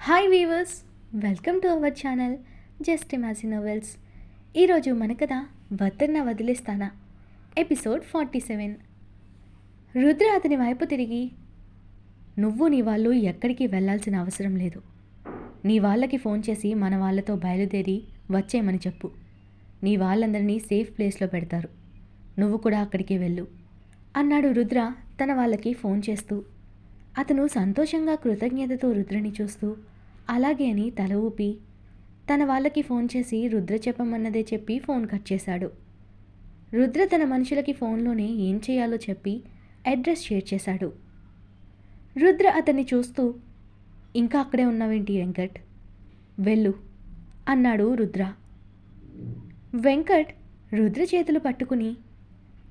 Hi weavers welcome to our channel just imagine novels ఈరోజు మన కథ వద్దన్న వదిలేస్తానా? ఎపిసోడ్ ఫార్టీ సెవెన్ రుద్ర అతని వైపు తిరిగి నువ్వు నీ వాళ్ళు ఎక్కడికి వెళ్ళాల్సిన అవసరం లేదు. నీ వాళ్ళకి ఫోన్ చేసి మన వాళ్ళతో బయలుదేరి వచ్చేయమని చెప్పు. నీ వాళ్ళందరినీ సేఫ్ ప్లేస్లో పెడతారు. నువ్వు కూడా అక్కడికి వెళ్ళు అన్నాడు రుద్ర తన వాళ్ళకి ఫోన్ చేస్తూ. అతను సంతోషంగా కృతజ్ఞతతో రుద్రని చూస్తూ అలాగే అని తల ఊపి తన వాళ్ళకి ఫోన్ చేసి రుద్ర చెప్పమన్నదే చెప్పి ఫోన్ కట్ చేశాడు. రుద్ర తన మనుషులకి ఫోన్లోనే ఏం చేయాలో చెప్పి అడ్రస్ షేర్ చేశాడు. రుద్ర అతన్ని చూస్తూ ఇంకా అక్కడే ఉన్నావేంటి వెంకట్? వెళ్ళు అన్నాడు రుద్ర. వెంకట్ రుద్ర చేతులు పట్టుకుని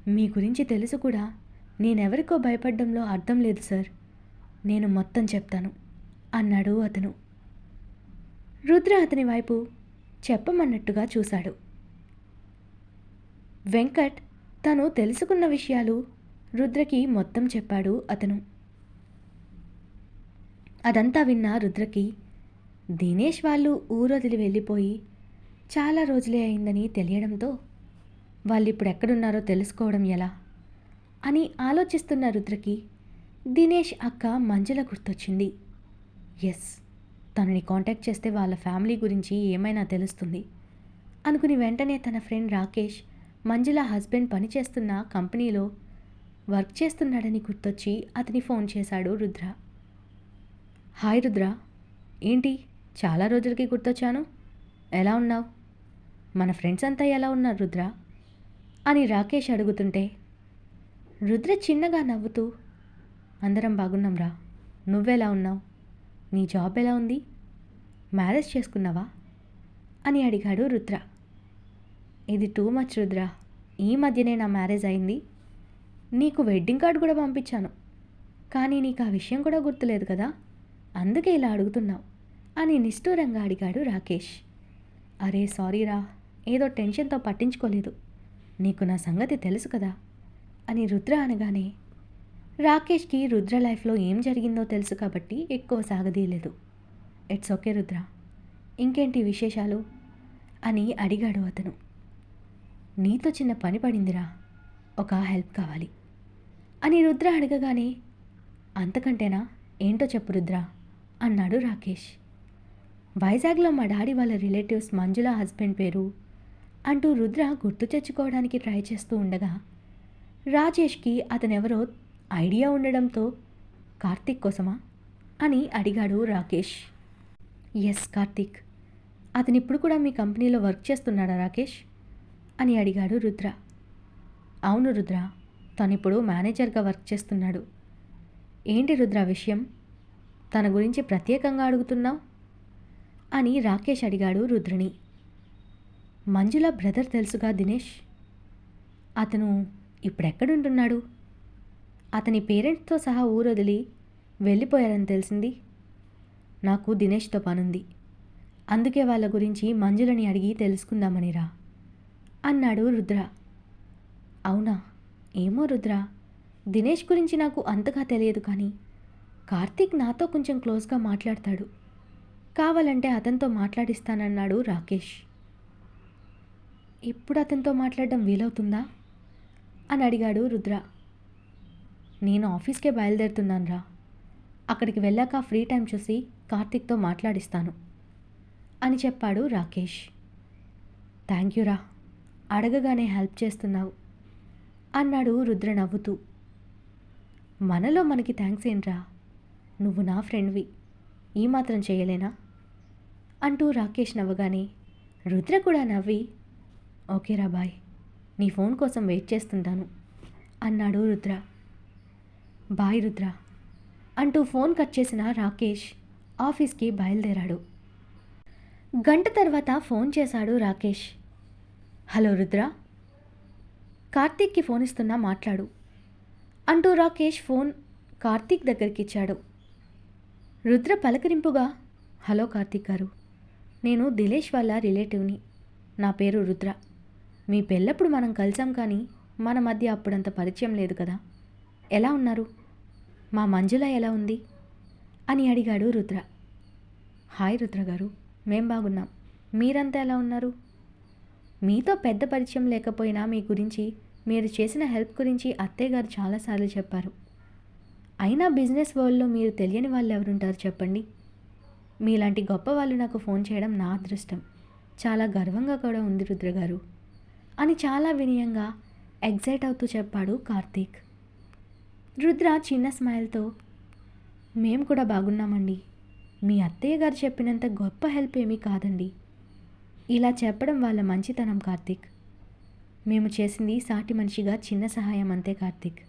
మీ గురించి తెలుసు కూడా నేనెవరికో భయపడడంలో అర్థం లేదు సార్. నేను మొత్తం చెప్తాను అన్నాడు అతను. రుద్ర అతని వైపు చెప్పమన్నట్టుగా చూశాడు. వెంకట్ తను తెలుసుకున్న విషయాలు రుద్రకి మొత్తం చెప్పాడు అతను. అదంతా విన్న రుద్రకి దినేష్ వాళ్ళు ఊరొదిలి వెళ్ళిపోయి చాలా రోజులే అయిందని తెలియడంతో వాళ్ళు ఇప్పుడు ఎక్కడున్నారో తెలుసుకోవడం ఎలా? అని ఆలోచిస్తున్న రుద్రకి దినేష్ అక్క మంజుల గుర్తొచ్చింది. ఎస్ తనని కాంటాక్ట్ చేస్తే వాళ్ళ ఫ్యామిలీ గురించి ఏమైనా తెలుస్తుంది. అనుకుని వెంటనే తన ఫ్రెండ్ రాకేష్ మంజుల హస్బెండ్ పనిచేస్తున్న కంపెనీలో వర్క్ చేస్తున్నాడని గుర్తొచ్చి అతని ఫోన్ చేశాడు రుద్ర. హాయ్ రుద్ర ఏంటి చాలా రోజులకి గుర్తొచ్చాను? ఎలా ఉన్నావు? మన ఫ్రెండ్స్ అంతా ఎలా ఉన్నారు రుద్ర? అని రాకేష్ అడుగుతుంటే రుద్ర చిన్నగా నవ్వుతూ అందరం బాగున్నాంరా నువ్వెలా ఉన్నావు? నీ జాబ్ ఎలా ఉంది? మ్యారేజ్ చేసుకున్నావా? అని అడిగాడు రుద్ర. ఇది టూ మచ్ రుద్ర. ఈ మధ్యనే నా మ్యారేజ్ అయింది. నీకు వెడ్డింగ్ కార్డు కూడా పంపించాను. కానీ నీకు ఆ విషయం కూడా గుర్తులేదు కదా? అందుకే ఇలా అడుగుతున్నావు అని నిష్ఠూరంగా అడిగాడు రాకేష్. అరే సారీరా ఏదో టెన్షన్తో పట్టించుకోలేదు. నీకు నా సంగతి తెలుసు కదా? అని రుద్ర అనగానే రాకేష్కి రుద్ర లైఫ్లో ఏం జరిగిందో తెలుసు కాబట్టి ఎక్కువ సాగదీయలేదు. It's okay Rudra. ఇంకేంటి విశేషాలు? అని అడిగాడు అతను. నీతో చిన్న పని పడిందిరా. ఒక హెల్ప్ కావాలి. అని రుద్ర అడగగానే అంతకంటేనా? ఏంటో చెప్పు రుద్ర అన్నాడు రాకేష్. వైజాగ్లో మా డాడీ వాళ్ళ రిలేటివ్స్ మంజుల హస్బెండ్ పేరు అంటూ రుద్ర గుర్తు తెచ్చుకోవడానికి ట్రై చేస్తూ ఉండగా రాజేష్కి అతనెవరో ఐడియా ఉండడంతో కార్తీక్ కోసమా? అని అడిగాడు రాకేష్. ఎస్ కార్తీక్. అతను ఇప్పుడు కూడా మీ కంపెనీలో వర్క్ చేస్తున్నాడా రాకేష్? అని అడిగాడు రుద్ర. అవును రుద్ర. తను ఇప్పుడు మేనేజర్గా వర్క్ చేస్తున్నాడు. ఏంటి రుద్ర విషయం? తన గురించి ప్రత్యేకంగా అడుగుతున్నావు? అని రాకేష్ అడిగాడు రుద్రని. మంజుల బ్రదర్ తెలుసుగా దినేష్? అతను ఇప్పుడెక్కడుంటున్నాడు? అతని పేరెంట్స్తో సహా ఊరొదిలి వెళ్ళిపోయారని తెలిసింది. నాకు దినేష్తో పనుంది. అందుకే వాళ్ళ గురించి మంజులని అడిగి తెలుసుకుందామనిరా అన్నాడు రుద్ర. అవునా? ఏమో రుద్ర. దినేష్ గురించి నాకు అంతగా తెలియదు కానీ కార్తీక్ నాతో కొంచెం క్లోజ్గా మాట్లాడతాడు. కావాలంటే అతనితో మాట్లాడిస్తానన్నాడు రాకేష్. ఇప్పుడు అతనితో మాట్లాడడం వీలవుతుందా? అని అడిగాడు రుద్ర. నేను ఆఫీస్కే బయలుదేరుతున్నాను రా అక్కడికి వెళ్ళాక ఫ్రీ టైం చూసి కార్తీక్తో మాట్లాడిస్తాను అని చెప్పాడు రాకేష్. థ్యాంక్ యూ రా. అడగగానే హెల్ప్ చేస్తున్నావు అన్నాడు రుద్ర నవ్వుతూ. మనలో మనకి థ్యాంక్స్ ఏంట్రా? నువ్వు నా ఫ్రెండ్వి. ఈ మాత్రం చేయలేనా? అంటూ రాకేష్ నవ్వగానే రుద్ర కూడా నవ్వి ఓకేరా బాయ్ నీ ఫోన్ కోసం వెయిట్ చేస్తుంటాను అన్నాడు రుద్ర. బాయ్ రుద్ర అంటూ ఫోన్ కట్ చేసిన రాకేష్ ఆఫీస్కి బయలుదేరాడు. గంట తర్వాత ఫోన్ చేశాడు రాకేష్. హలో రుద్ర. కార్తీక్కి ఫోన్ ఇస్తున్నా మాట్లాడు అంటూ రాకేష్ ఫోన్ కార్తీక్ దగ్గరికి ఇచ్చాడు. రుద్ర పలకరింపుగా హలో కార్తీక్ గారు నేను దిలేష్ వాళ్ళ రిలేటివ్ని. నా పేరు రుద్ర. మీ పెళ్ళప్పుడు మనం కలిసాం కానీ మన మధ్య అప్పుడంత పరిచయం లేదు కదా. ఎలా ఉన్నారు? మా మంజుల ఎలా ఉంది? అని అడిగాడు రుద్ర. హాయ్ రుద్ర గారు మేం బాగున్నాం. మీరంతా ఎలా ఉన్నారు? మీతో పెద్ద పరిచయం లేకపోయినా మీ గురించి మీరు చేసిన హెల్ప్ గురించి అత్తయ్య గారు చాలాసార్లు చెప్పారు. అయినా బిజినెస్ వరల్డ్లో మీరు తెలియని వాళ్ళు ఎవరుంటారు చెప్పండి. మీలాంటి గొప్ప వాళ్ళు నాకు ఫోన్ చేయడం నా అదృష్టం. చాలా గర్వంగా కూడా ఉంది రుద్ర గారు అని చాలా వినయంగా ఎగ్జైట్ అవుతూ చెప్పాడు కార్తీక్. రుద్ర చిన్న స్మైల్తో మేము కూడా బాగున్నామండి. మీ అత్తయ్య గారు చెప్పినంత గొప్ప హెల్ప్ ఏమీ కాదండి. ఇలా చెప్పడం వాళ్ళ మంచితనం కార్తీక్. మేము చేసింది సాటి మనిషిగా చిన్న సహాయం అంతే కార్తీక్.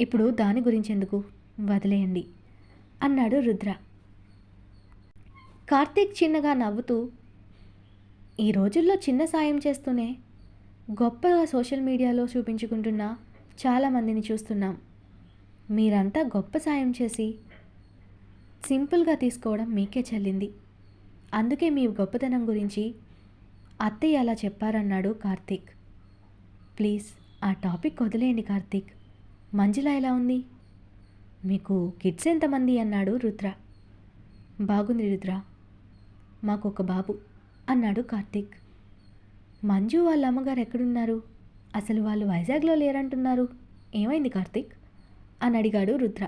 ఇప్పుడు దాని గురించెందుకు? వదిలేయండి అన్నాడు రుద్ర. కార్తీక్ చిన్నగా నవ్వుతూ ఈ రోజుల్లో చిన్న సాయం చేస్తూనే గొప్పగా సోషల్ మీడియాలో చూపించుకుంటున్న చాలామందిని చూస్తున్నాం. మీరంతా గొప్ప సాయం చేసి సింపుల్గా తీసుకోవడం మీకే చెల్లింది. అందుకే మీ గొప్పతనం గురించి అత్తయ్య అలా చెప్పారన్నాడు కార్తీక్. ప్లీజ్ ఆ టాపిక్ వదిలేయండి కార్తీక్. మంజుల ఎలా ఉంది? మీకు కిడ్స్ ఎంతమంది అన్నాడు రుద్ర. బాగుంది రుద్ర. మాకు ఒక బాబు అన్నాడు కార్తీక్. మంజు వాళ్ళ అమ్మగారు ఎక్కడున్నారు? అసలు వాళ్ళు వైజాగ్లో లేరంటున్నారు. ఏమైంది కార్తీక్? అని అడిగాడు రుద్ర.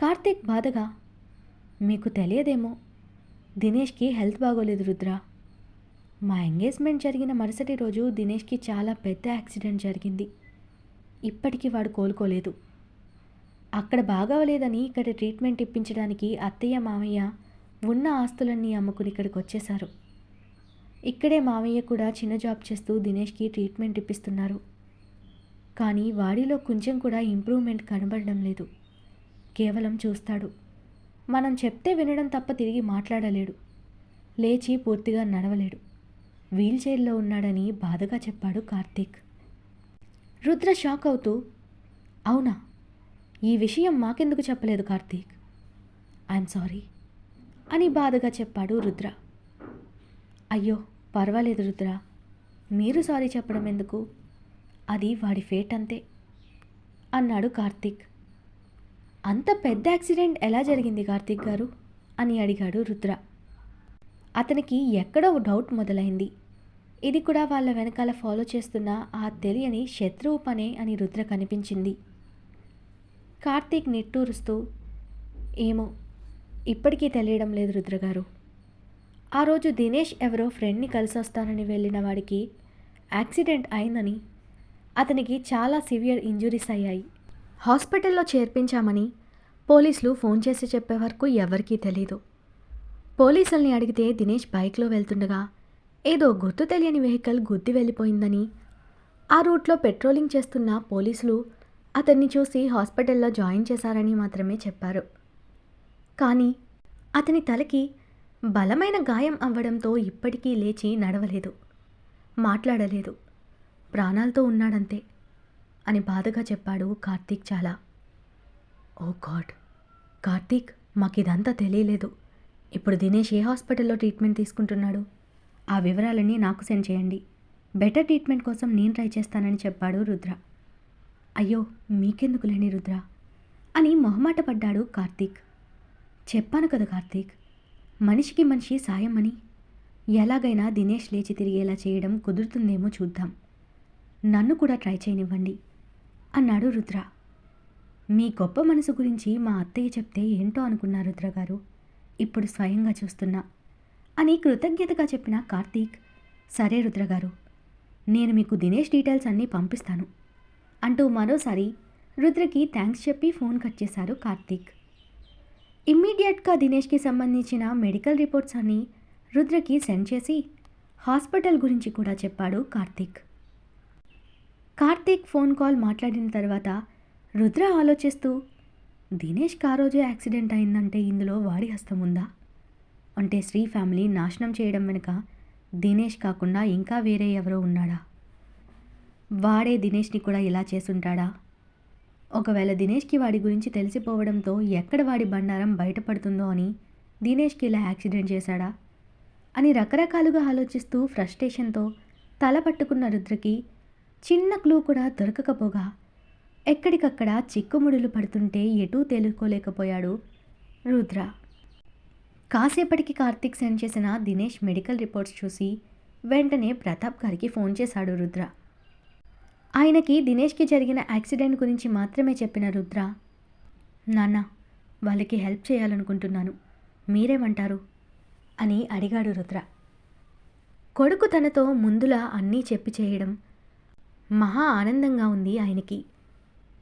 కార్తీక్ బాధగా మీకు తెలియదేమో దినేష్కి హెల్త్ బాగోలేదు రుద్ర. మా ఎంగేజ్మెంట్ జరిగిన మరుసటి రోజు దినేష్కి చాలా పెద్ద యాక్సిడెంట్ జరిగింది. ఇప్పటికీ వాడు కోలుకోలేదు. అక్కడ బాగోలేదని ఇక్కడ ట్రీట్మెంట్ ఇప్పించడానికి అత్తయ్య మామయ్య ఉన్న ఆస్తులన్నీ అమ్ముకుని ఇక్కడికి వచ్చేశారు. ఇక్కడే మామయ్య కూడా చిన్న జాబ్ చేస్తూ దినేష్కి ట్రీట్మెంట్ ఇప్పిస్తున్నారు. కానీ వాడిలో కొంచెం కూడా ఇంప్రూవ్మెంట్ కనబడడం లేదు. కేవలం చూస్తాడు. మనం చెప్తే వినడం తప్ప తిరిగి మాట్లాడలేడు. లేచి పూర్తిగా నడవలేడు. వీల్చైర్లో ఉన్నాడని బాధగా చెప్పాడు కార్తీక్. రుద్ర షాక్ అవుతూ అవునా? ఈ విషయం మాకెందుకు చెప్పలేదు కార్తీక్? ఐఎమ్ సారీ అని బాధగా చెప్పాడు రుద్ర. అయ్యో పర్వాలేదు రుద్ర. మీరు సారీ చెప్పడం ఎందుకు? అది వాడి ఫేట్ అంతే. అన్నాడు కార్తీక్. అంత పెద్ద యాక్సిడెంట్ ఎలా జరిగింది కార్తీక్ గారు? అని అడిగాడు రుద్ర. అతనికి ఎక్కడో డౌట్ మొదలైంది. ఇది కూడా వాళ్ళ వెనకాల ఫాలో చేస్తున్న ఆ తెలియని శత్రువు పనే అని రుద్ర కనిపించింది. కార్తీక్ నిట్టూరుస్తూ ఏమో ఇప్పటికీ తెలియడం లేదు రుద్ర గారు. ఆ రోజు దినేష్ ఎవరో ఫ్రెండ్ని కలిసి వస్తానని వెళ్ళిన వాడికి యాక్సిడెంట్ అయిందని అతనికి చాలా సివియర్ ఇంజురీస్ అయ్యాయి. హాస్పిటల్లో చేర్పించామని పోలీసులు ఫోన్ చేసి చెప్పే వరకు ఎవరికీ తెలీదు. పోలీసుల్ని అడిగితే దినేష్ బైక్లో వెళ్తుండగా ఏదో గుర్తు తెలియని వెహికల్ గుద్ది వెళ్ళిపోయిందని ఆ రూట్లో పెట్రోలింగ్ చేస్తున్న పోలీసులు అతన్ని చూసి హాస్పిటల్లో జాయిన్ చేశారని మాత్రమే చెప్పారు. కానీ అతని తలకి బలమైన గాయం అవ్వడంతో ఇప్పటికీ లేచి నడవలేదు మాట్లాడలేదు. ప్రాణాలతో ఉన్నాడంతే అని బాధగా చెప్పాడు కార్తీక్ చాలా. ఓ గాడ్ కార్తీక్ మాకిదంతా తెలియలేదు. ఇప్పుడు దినేష్ ఏ హాస్పిటల్లో ట్రీట్మెంట్ తీసుకుంటున్నాడు? ఆ వివరాలన్నీ నాకు సెండ్ చేయండి. బెటర్ ట్రీట్మెంట్ కోసం నేను ట్రై చేస్తానని చెప్పాడు రుద్ర. అయ్యో మీకెందుకు లేని రుద్ర? అని మొహమాట పడ్డాడు కార్తీక్. చెప్పాను కదా కార్తీక్ మనిషికి మనిషి సాయం అని ఎలాగైనా దినేష్ లేచి తిరిగేలా చేయడం కుదురుతుందేమో చూద్దాం. నన్ను కూడా ట్రై చేయనివ్వండి అన్నాడు రుద్ర. మీ గొప్ప మనసు గురించి మా అత్తయ్య చెప్తే ఏంటో అనుకున్నా రుద్ర గారు. ఇప్పుడు స్వయంగా చూస్తున్నా. అని కృతజ్ఞతగా చెప్పిన కార్తీక్ సరే రుద్ర గారు నేను మీకు దినేష్ డీటెయిల్స్ అన్నీ పంపిస్తాను అంటూ మరోసారి రుద్రకి థ్యాంక్స్ చెప్పి ఫోన్ కట్ చేశారు కార్తీక్. ఇమ్మీడియట్గా దినేష్కి సంబంధించిన మెడికల్ రిపోర్ట్స్ అన్నీ రుద్రకి సెండ్ చేసి హాస్పిటల్ గురించి కూడా చెప్పాడు కార్తీక్. కార్తీక్ ఫోన్ కాల్ మాట్లాడిన తర్వాత రుద్ర ఆలోచిస్తూ దినేష్కి ఆ రోజు యాక్సిడెంట్ అయిందంటే ఇందులో వాడి హస్తం ఉందా? అంటే శ్రీ ఫ్యామిలీ నాశనం చేయడం వెనుక దినేష్ కాకుండా ఇంకా వేరే ఎవరో ఉన్నాడా? వాడే దినేష్ని కూడా ఇలా చేసుంటాడా ఒకవేళ దినేష్కి వాడి గురించి తెలిసిపోవడంతో ఎక్కడ వాడి బండారం బయటపడుతుందో అని దినేష్కి ఇలా యాక్సిడెంట్ చేశాడా? అని రకరకాలుగా ఆలోచిస్తూ ఫ్రస్ట్రేషన్తో తల పట్టుకున్న రుద్రకి చిన్న క్లూ కూడా దొరకకపోగా ఎక్కడికక్కడ చిక్కుముడులు పడుతుంటే ఎటూ తేలుకోలేకపోయాడు రుద్ర. కాసేపటికి కార్తీక్ సెండ్ చేసిన దినేష్ మెడికల్ రిపోర్ట్స్ చూసి వెంటనే ప్రతాప్ గారికి ఫోన్ చేశాడు రుద్ర. ఆయనకి దినేష్కి జరిగిన యాక్సిడెంట్ గురించి మాత్రమే చెప్పిన రుద్ర నాన్న వాళ్ళకి హెల్ప్ చేయాలనుకుంటున్నాను. మీరేమంటారు? అని అడిగాడు రుద్ర. కొడుకు తనతో ముందులా అన్నీ చెప్పి చేయడం మహా ఆనందంగా ఉంది ఆయనకి.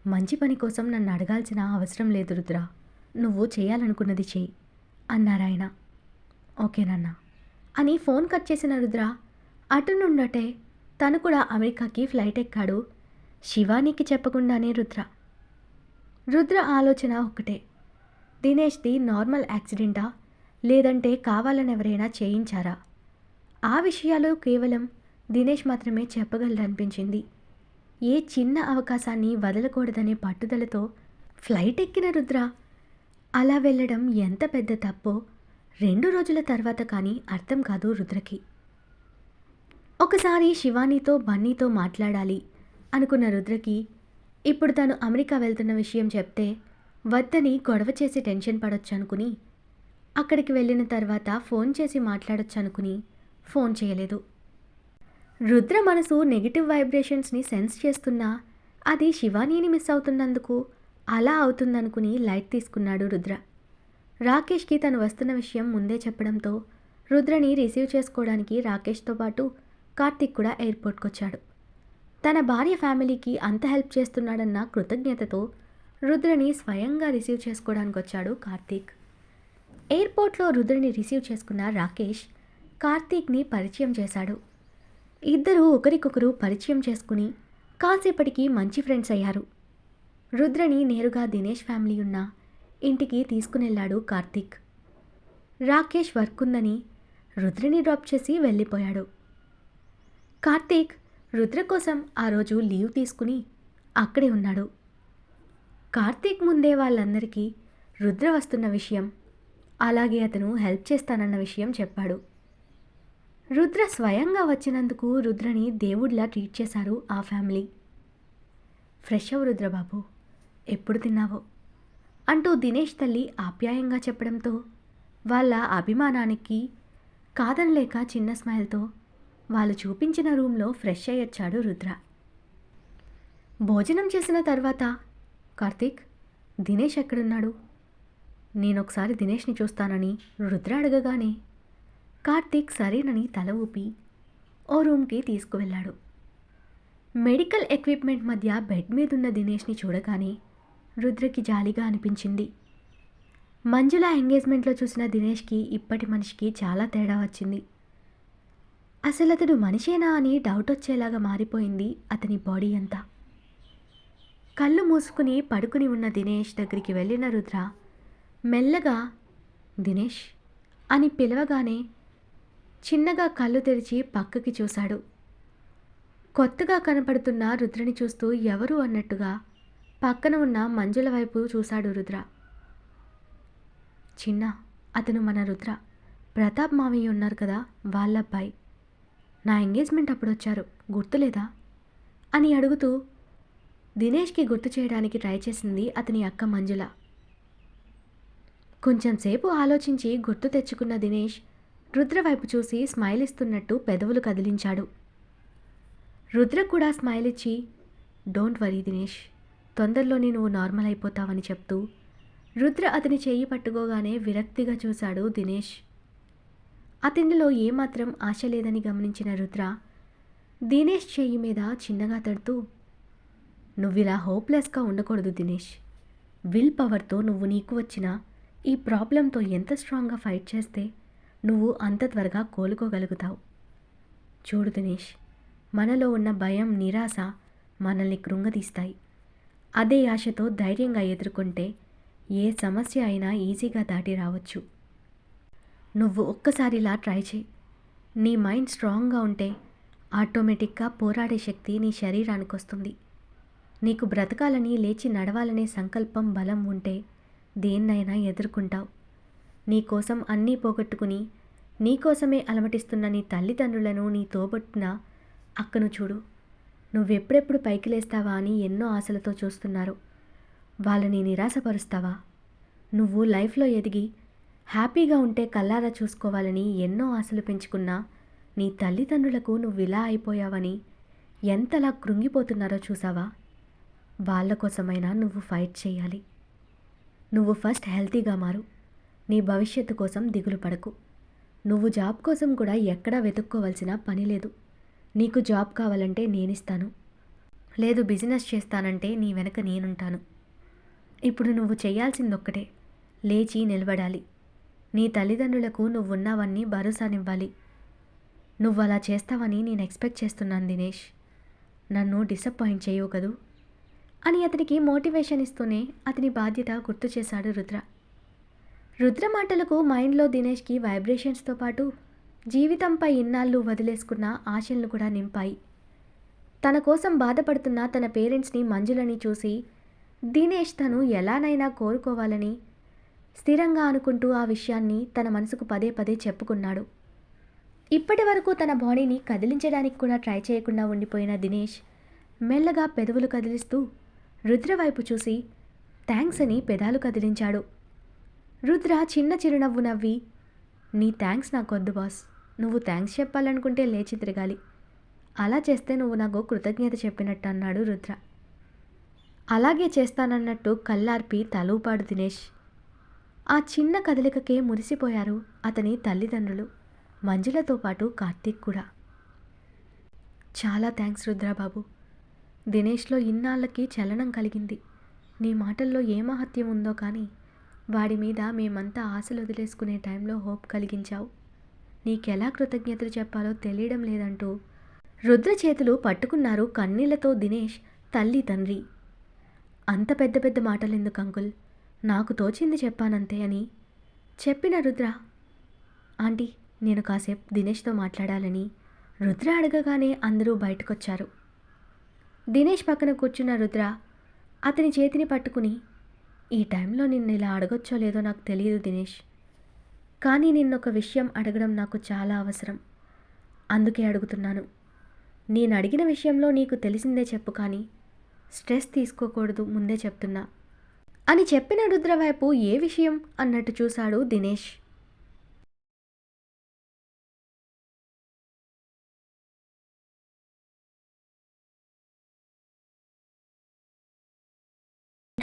మంచి పని కోసం నన్ను అడగాల్సిన అవసరం లేదు రుద్ర. నువ్వు చేయాలనుకున్నది చేయి అన్నారాయన ఓకేనన్న అని ఫోన్ కట్ చేసిన రుద్ర. అటు నుండటే తను కూడా అమెరికాకి ఫ్లైట్ ఎక్కాడు. శివానికి చెప్పకుండానే రుద్ర. రుద్ర ఆలోచన ఒక్కటే. దినేష్ది నార్మల్ యాక్సిడెంటా? లేదంటే కావాలని ఎవరైనా చేయించారా? ఆ విషయాలు కేవలం దినేష్ మాత్రమే చెప్పగలరనిపించింది. ఏ చిన్న అవకాశాన్ని వదలకూడదనే పట్టుదలతో ఫ్లైట్ ఎక్కిన రుద్ర. అలా వెళ్ళడం ఎంత పెద్ద తప్పో రెండు రోజుల తర్వాత కానీ అర్థం కాదు రుద్రకి. ఒకసారి శివానీతో బన్నీతో మాట్లాడాలి అనుకున్న రుద్రకి ఇప్పుడు తను అమెరికా వెళ్తున్న విషయం చెప్తే వద్దని గొడవ చేసి టెన్షన్ పడొచ్చు అనుకుని అక్కడికి వెళ్ళిన తర్వాత ఫోన్ చేసి మాట్లాడొచ్చు అనుకుని ఫోన్ చేయలేదు. రుద్ర మనసు నెగిటివ్ వైబ్రేషన్స్ని సెన్స్ చేస్తున్నా అది శివానీని మిస్ అవుతున్నందుకు అలా అవుతుందనుకుని లైట్ తీసుకున్నాడు రుద్ర. రాకేష్కి తను వస్తున్న విషయం ముందే చెప్పడంతో రుద్రని రిసీవ్ చేసుకోవడానికి రాకేష్తో పాటు కార్తిక్ కూడా ఎయిర్పోర్ట్కి వచ్చాడు తన భార్య ఫ్యామిలీకి అంత హెల్ప్ చేస్తున్నాడన్న కృతజ్ఞతతో రుద్రని స్వయంగా రిసీవ్ చేసుకోవడానికి వచ్చాడు కార్తీక్. ఎయిర్పోర్ట్లో రుద్రని రిసీవ్ చేసుకున్న రాకేష్ కార్తీక్ని పరిచయం చేశాడు. ఇద్దరూ ఒకరికొకరు పరిచయం చేసుకుని కాసేపటికి మంచి ఫ్రెండ్స్ అయ్యారు. రుద్రని నేరుగా దినేష్ ఫ్యామిలీ ఉన్న ఇంటికి తీసుకునెళ్ళాడు కార్తీక్. రాకేష్ వర్క్ ఉందని రుద్రని డ్రాప్ చేసి వెళ్ళిపోయాడు. కార్తీక్ రుద్ర కోసం ఆ రోజు లీవ్ తీసుకుని అక్కడే ఉన్నాడు. కార్తీక్ ముందే వాళ్ళందరికీ రుద్ర వస్తున్న విషయం అలాగే అతను హెల్ప్ చేస్తానన్న విషయం చెప్పాడు. రుద్ర స్వయంగా వచ్చినందుకు రుద్రని దేవుడిలా ట్రీట్ చేశారు ఆ ఫ్యామిలీ. ఫ్రెష్ అవు రుద్రబాబు ఎప్పుడు తిన్నావో? అంటూ దినేష్ తల్లి ఆప్యాయంగా చెప్పడంతో వాళ్ళ అభిమానానికి కాదనలేక చిన్న స్మైల్తో వాళ్ళు చూపించిన రూమ్లో ఫ్రెష్ అయ్యొచ్చాడు రుద్ర. భోజనం చేసిన తర్వాత కార్తీక్ దినేష్ ఎక్కడున్నాడు? నేను ఒకసారి దినేష్ని చూస్తానని రుద్ర అడగగానే కార్తీక్ సరేనని తల ఊపి ఓ రూమ్కి తీసుకువెళ్ళాడు. మెడికల్ ఎక్విప్మెంట్ మధ్య బెడ్ మీద ఉన్న దినేష్ని చూడగానే రుద్రకి జాలిగా అనిపించింది. మంజుల ఎంగేజ్మెంట్లో చూసిన దినేష్కి ఇప్పటి మనిషికి చాలా తేడా వచ్చింది. అసలు అతడు మనిషేనా అని డౌట్ వచ్చేలాగా మారిపోయింది అతని బాడీ అంతా. కళ్ళు మూసుకుని పడుకుని ఉన్న దినేష్ దగ్గరికి వెళ్ళిన రుద్ర మెల్లగా దినేష్ అని పిలవగానే చిన్నగా కళ్ళు తెరిచి పక్కకి చూశాడు. కొత్తగా కనపడుతున్న రుద్రని చూస్తూ ఎవరు అన్నట్టుగా పక్కన ఉన్న మంజుల వైపు చూశాడు రుద్ర. చిన్న అతను మన రుద్ర. ప్రతాప్ మావయ్య ఉన్నారు కదా వాళ్ళ అబ్బాయి. నా ఎంగేజ్మెంట్ అప్పుడు వచ్చారు గుర్తులేదా? అని అడుగుతూ దినేష్కి గుర్తు చేయడానికి ట్రై చేసింది అతని అక్క మంజుల. కొంచెం సేపు ఆలోచించి గుర్తు తెచ్చుకున్న దినేష్ రుద్ర వైపు చూసి స్మైల్ ఇస్తున్నట్టు పెదవులు కదిలించాడు. రుద్ర కూడా స్మైల్ ఇచ్చి డోంట్ వరీ దినేష్ తొందరలోనే నువ్వు నార్మల్ అయిపోతావని చెప్తూ రుద్ర అతని చెయ్యి పట్టుకోగానే విరక్తిగా చూశాడు దినేష్. అతనిలో ఏమాత్రం ఆశ లేదని గమనించిన రుద్ర దినేష్ చెయ్యి మీద చిన్నగా తడుతూ నువ్విలా హోప్లెస్గా ఉండకూడదు దినేష్. విల్ పవర్తో నువ్వు నీకు వచ్చిన ఈ ప్రాబ్లంతో ఎంత స్ట్రాంగ్గా ఫైట్ చేస్తే నువ్వు అంత త్వరగా కోలుకోగలుగుతావు. చూడు దినేష్ మనలో ఉన్న భయం నిరాశ మనల్ని కృంగదీస్తాయి. అదే ఆశతో ధైర్యంగా ఎదుర్కొంటే ఏ సమస్య అయినా ఈజీగా దాటి రావచ్చు. నువ్వు ఒక్కసారిలా ట్రై చేయి. నీ మైండ్ స్ట్రాంగ్గా ఉంటే ఆటోమేటిక్గా పోరాడే శక్తి నీ శరీరానికి వస్తుంది. నీకు బ్రతకాలని లేచి నడవాలనే సంకల్పం బలం ఉంటే దేన్నైనా ఎదుర్కొంటావు. నీకోసం అన్నీ పోగొట్టుకుని నీకోసమే అలమటిస్తున్న నీ తల్లిదండ్రులను నీ తోబొట్టిన అక్కను చూడు. నువ్వెప్పుడెప్పుడు పైకి లేస్తావా అని ఎన్నో ఆశలతో చూస్తున్నారు. వాళ్ళని నిరాశపరుస్తావా? నువ్వు లైఫ్లో ఎదిగి హ్యాపీగా ఉంటే కల్లారా చూసుకోవాలని ఎన్నో ఆశలు పెంచుకున్నా నీ తల్లిదండ్రులకు నువ్వు ఇలా అయిపోయావని ఎంతలా కృంగిపోతున్నారో చూసావా? వాళ్ళ కోసమైనా నువ్వు ఫైట్ చేయాలి. నువ్వు ఫస్ట్ హెల్తీగా మారు. నీ భవిష్యత్తు కోసం దిగులు పడకు. నువ్వు జాబ్ కోసం కూడా ఎక్కడా వెతుక్కోవాల్సిన పని లేదు. నీకు జాబ్ కావాలంటే నేనిస్తాను. లేదు బిజినెస్ చేస్తానంటే నీ వెనక నేనుంటాను. ఇప్పుడు నువ్వు చేయాల్సిందొక్కటే. లేచి నిలబడాలి. నీ తల్లిదండ్రులకు నువ్వున్నావన్నీ భరోసానివ్వాలి. నువ్వు అలా చేస్తావని నేను ఎక్స్పెక్ట్ చేస్తున్నాను దినేష్. నన్ను డిసప్పాయింట్ చేయవు కదూ? అని అతనికి మోటివేషన్ ఇస్తూనే అతని బాధ్యత గుర్తు చేశాడు రుద్ర. రుద్ర మాటలకు మైండ్లో దినేష్కి వైబ్రేషన్స్తో పాటు జీవితంపై ఇన్నాళ్ళు వదిలేసుకున్న ఆశలను కూడా నింపాయి. తన కోసం బాధపడుతున్న తన పేరెంట్స్ని మంజులని చూసి దినేష్ తను ఎలానైనా కోరుకోవాలని స్థిరంగా అనుకుంటూ ఆ విషయాన్ని తన మనసుకు పదే పదే చెప్పుకున్నాడు. ఇప్పటి వరకు తన బాడీని కదిలించడానికి కూడా ట్రై చేయకుండా ఉండిపోయిన దినేష్ మెల్లగా పెదవులు కదిలిస్తూ రుద్ర వైపు చూసి థ్యాంక్స్ అని పెదాలు కదిలించాడు. రుద్ర చిన్న చిరునవ్వు నవ్వి నీ థ్యాంక్స్ నాకొద్దు బాస్ నువ్వు థ్యాంక్స్ చెప్పాలనుకుంటే లేచి తిరగాలి. అలా చేస్తే నువ్వు నాకు కృతజ్ఞత చెప్పినట్టు అన్నాడు రుద్ర. అలాగే చేస్తానన్నట్టు కల్లార్పి తలూపాడు దినేష్. ఆ చిన్న కదలికకే మురిసిపోయారు అతని తల్లిదండ్రులు మంజులతో పాటు కార్తీక్ కూడా. చాలా థ్యాంక్స్ రుద్రాబాబు. దినేష్లో ఇన్నాళ్ళకి చలనం కలిగింది. నీ మాటల్లో ఏ మహత్యం ఉందో కానీ వాడి మీద మేమంతా ఆశలు వదిలేసుకునే టైంలో హోప్ కలిగించావు. నీకెలా కృతజ్ఞతలు చెప్పాలో తెలియడం లేదంటూ రుద్ర చేతులు పట్టుకున్నారు కన్నీళ్ళతో దినేష్ తల్లి తండ్రి. అంత పెద్ద పెద్ద మాటలు ఎందుకు అంకుల్? నాకు తోచింది చెప్పానంతే అని చెప్పిన రుద్ర ఆంటీ నేను కాసేపు దినేష్తో మాట్లాడాలని రుద్ర అడగగానే అందరూ బయటకొచ్చారు. దినేష్ పక్కన కూర్చున్న రుద్ర అతని చేతిని పట్టుకుని ఈ టైంలో నిన్ను ఇలా అడగొచ్చో లేదో నాకు తెలియదు దినేష్. కానీ నిన్నొక విషయం అడగడం నాకు చాలా అవసరం. అందుకే అడుగుతున్నాను. నేను అడిగిన విషయంలో నీకు తెలిసిందే చెప్పు కానీ స్ట్రెస్ తీసుకోకూడదు ముందే చెప్తున్నా. అని చెప్పిన రుద్ర వైపు ఏ విషయం అన్నట్టు చూశాడు దినేష్.